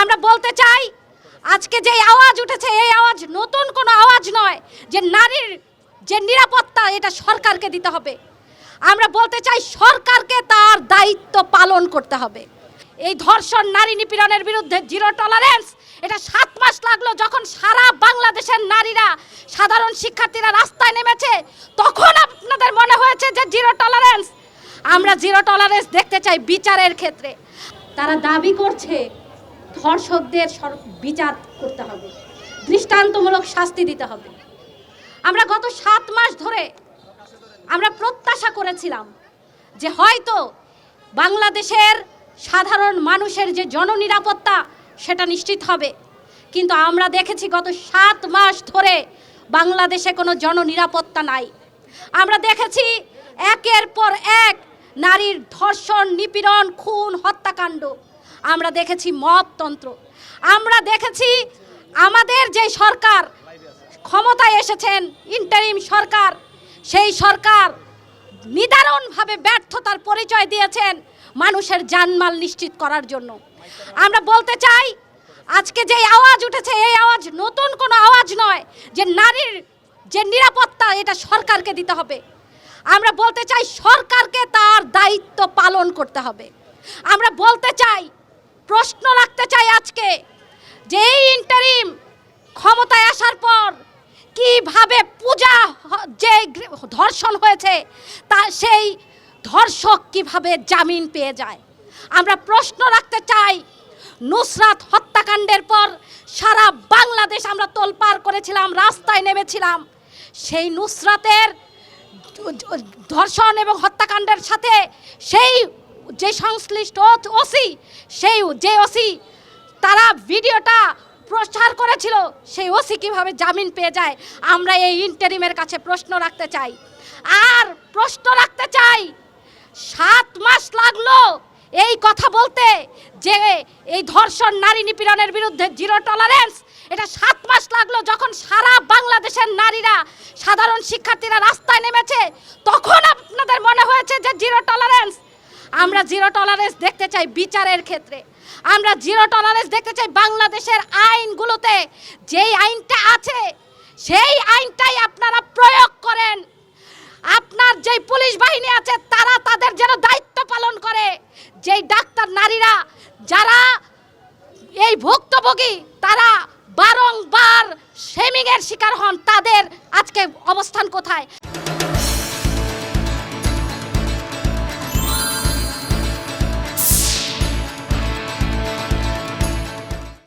আমরা বলতে চাই, আজকে যে আওয়াজ উঠেছে, এই আওয়াজ নতুন কোনো আওয়াজ নয় যে নারীর যে নিরাপত্তা, এটা সরকারকে দিতে হবে। আমরা বলতে চাই, সরকারকে তার দায়িত্ব পালন করতে হবে। এই ধর্ষণ নারী নিপীড়নের বিরুদ্ধে জিরো টলারেন্স, এটা সাত মাস লাগল যখন সারা বাংলাদেশের নারীরা, সাধারণ শিক্ষার্থীরা রাস্তায় নেমেছে, তখন আপনাদের মনে হয়েছে যে জিরো টলারেন্স। আমরা জিরো টলারেন্স দেখতে চাই বিচারের ক্ষেত্রে। তারা দাবি করছে ধর্ষকদের বিচার করতে হবে। দৃষ্টান্তমূলক শাস্তি দিতে হবে। আমরা গত সাত মাস ধরে আমরা প্রত্যাশা করেছিলাম যে হয়তো বাংলাদেশের সাধারণ মানুষের যে জননিরাপত্তা, সেটা নিশ্চিত হবে। কিন্তু আমরা দেখেছি গত সাত মাস ধরে বাংলাদেশে কোনো জননিরাপত্তা নাই। আমরা দেখেছি একের পর এক নারীর ধর্ষণ, নিপীড়ন, খুন, হত্যাকাণ্ড। আমরা দেখেছি মবতন্ত্র আমরা দেখেছি আমাদের যে সরকার, ক্ষমতায় এসেছেন ইন্টারিম সরকার, সেই সরকার নিদারুণভাবে ব্যর্থতার পরিচয় দিয়েছেন মানুষের জানমাল নিশ্চিত করার জন্য। আমরা বলতে চাই, আজকে যে আওয়াজ উঠেছে, এই আওয়াজ নতুন কোনো আওয়াজ নয় যে নারীর যে নিরাপত্তা, এটা সরকারকে দিতে হবে। আমরা বলতে চাই, সরকারকে তার দায়িত্ব পালন করতে হবে। আমরা বলতে চাই প্রশ্ন রাখতে চাই আজকে যে এই ইন্টারিম ক্ষমতায় আসার পর কীভাবে পূজা যে ধর্ষণ হয়েছে, তা সেই ধর্ষক কীভাবে জামিন পেয়ে যায়? আমরা প্রশ্ন রাখতে চাই, নুসরাত হত্যাকাণ্ডের পর সারা বাংলাদেশ আমরা তোলপাড় করেছিলাম, রাস্তায় নেমেছিলাম। সেই নুসরাতের ধর্ষণ এবং হত্যাকাণ্ডের সাথে সেই যে সংশ্লিষ্ট ওসি, সেই যে ওসি তারা ভিডিওটা প্রচার করেছিল, সেই ওসি কীভাবে জামিন পেয়ে যায়? আমরা এই ইন্টারিমের কাছে প্রশ্ন রাখতে চাই। আর প্রশ্ন রাখতে চাই, সাত মাস লাগল এই কথা বলতে যে এই ধর্ষণ নারী নিপীড়নের বিরুদ্ধে জিরো টলারেন্স এটা সাত মাস লাগল যখন সারা বাংলাদেশের নারীরা, সাধারণ শিক্ষার্থীরা রাস্তায় নেমেছে, তখন আপনাদের মনে হয়েছে যে জিরো টলারেন্স আমরা জিরো টলারেন্স দেখতে চাই বিচারের ক্ষেত্রে। আমরা জিরো টলারেন্স দেখতে চাই বাংলাদেশের আইনগুলোতে। যেই আইনটা আছে, সেই আইনটাই আপনারা প্রয়োগ করেন। আপনার যেই পুলিশ বাহিনী আছে, তারা তাদের যেন দায়িত্ব পালন করে। যেই ডাক্তার নারীরা, যারা এই ভুক্তভোগী, তারা বারংবার শেমিংয়ের শিকার হন, তাদের আজকে অবস্থান কোথায়?